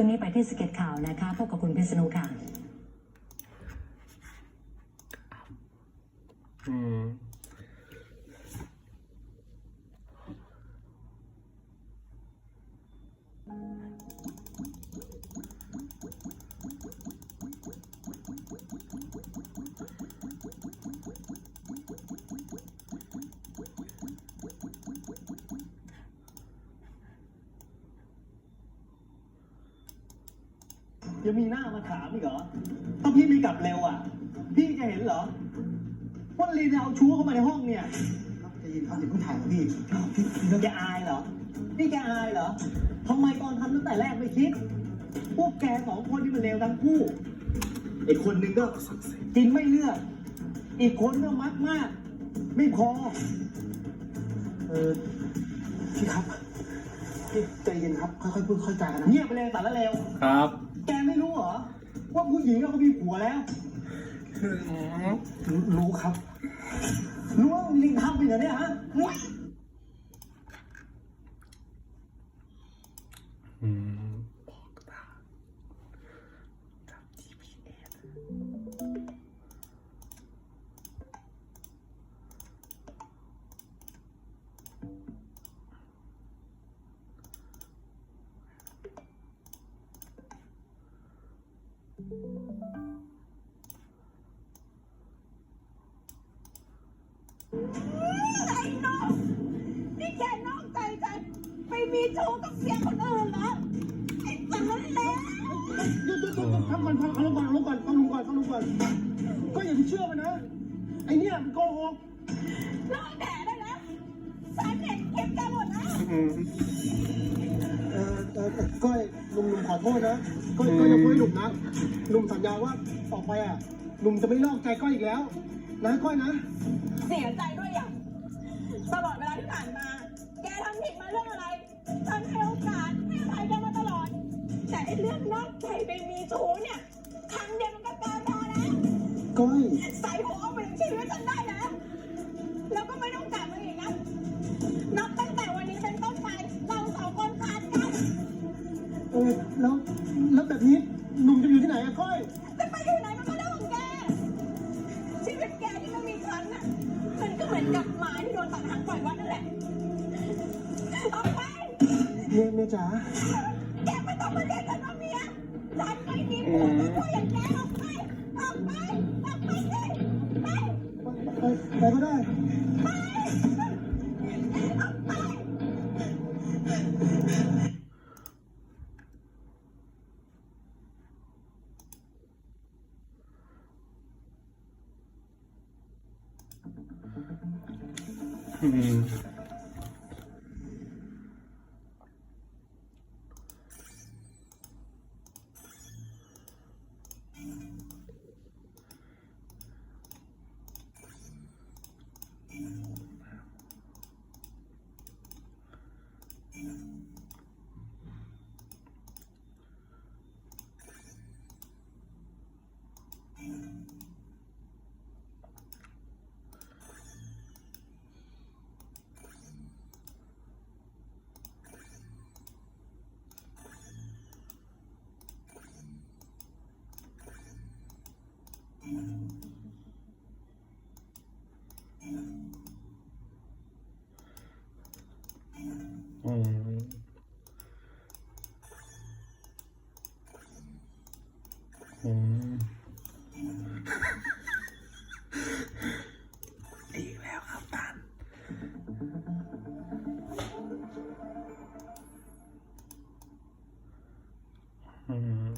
ช่วงนี้ไปที่สเก็ตข่าวนะคะพบกับคุณพิษณุค่ะ อืม ยังมีหน้ามาถามอีกเหรอถ้าพี่ไม่กลับเร็วอะ พี่จะเห็นเหรอว่าลีนเอาชู้เข้ามาในห้องเนี่ยครับใจเย็นครับอย่าเพิ่งถ่ายนะพี่พี่พี่แกอายเหรอพี่แกอายเหรอทำไมตอนทำตั้งแต่แรกไม่คิด พวกแกสองคนที่มันเลวทั้งคู่อีกคนนึงก็กินไม่เลือก อีกคนก็มักมาก ไม่พอ เออพี่ครับพี่ใจเย็นครับ ค่อยๆพูดค่อยๆจากันนะเงียบไปเลยสารเลวครับ แกไม่รู้เหรอ ว่าผู้หญิงเขามีผัวแล้ว รู้รู้ครับ รู้ว่าลิงทำไปเหรอเนี่ยฮะอืม ไอ้น้องนี่แกนอกใจฉันไปมีชู้กับเสียคนอื่นเหรอไอ้สารเลวหยุดหยุดหยุดพักมันพักเอาลงก่อนเอาลงก่อนเอาลงก่อนเอาลงก่อนก็อย่าไปเชื่อมันนะไอเนี่ยมันโกหกเลิกแผลได้แล้วฉันเห็นคลิปแกหมดแล้ว เออเออก้อยหนุ่มหนุ่มขอโทษนะ ก้อยก้อยอย่าพูดให้หนุ่มนะหนุ่มสัญญาว่าต่อไปอะหนุ่มจะไม่นอกใจก้อยอีกแล้ว นะก้อยนะ เสียใจด้วยอย่างตลอดเวลาที่ผ่านมา แกทำผิดมาเรื่องอะไรฉันให้โอกาสให้อภัยแกมาตลอด แต่ไอ้เรื่องนอกใจไปมีชู้เนี่ยครั้งเดียวมันก็เกินพอแล้วก้อย ใส่หัว ออแล้วแล้วแบบนี้หนุ่มจะอยู่ที่ไหนอะก้อย จะไปอยู่ไหนมันก็เรื่องของแก ชีวิตแกที่ไม่มีฉันน่ะ มันก็เหมือนกับหมาที่โดนตัดหางปล่อยวัดนั่นแหละออกไป เมียเมียจ๋า แกไม่ต้องมาเรียกฉันว่าเมียฉันไม่มีผัวไม่คุยอย่างแกออกไป ออกไป ออกไปสิไป ไปไปก็ได้ อื อืมอีกแล้วครับตันอืม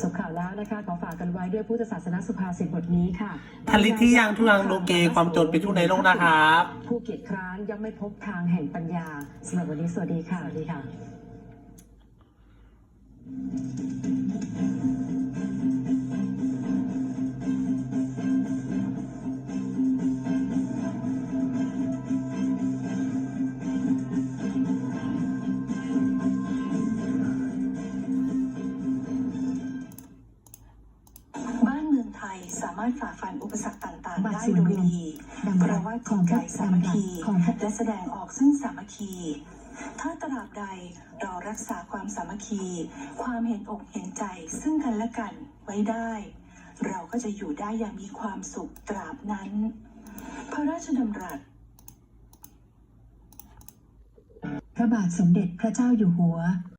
จบข่าวแล้วนะคะขอฝากกันไว้ด้วยพุทธศาสนสุภาษิตบทนี้ค่ะผลิตที่ยังทุลังโลเกความจนเป็นทุกในโลกนะครับ ผู้เกียจคร้านย่อมไม่พบทางแห่งปัญญาสำหรับวันนี้สวัสดีค่ะสวัสดีค่ะ บ้านเมืองไทยสามารถฝ่าฟันอุปสรรคต่างๆบัตรได้ส่วนโดรยวมดีดำเพรัราะสว่าขจิอตงใจพระสามัคคีของพระและแสดงออกซึ่งสามัคคี ถ้าตราบใดเรารักษาความสามัคคี ความเห็นอกเห็นใจซึ่งกันและกันไว้ได้ เราก็จะอยู่ได้อย่างมีความสุขตราบนั้น พระราชดำรัสพระบาทสมเด็จพระเจ้าอยู่หัว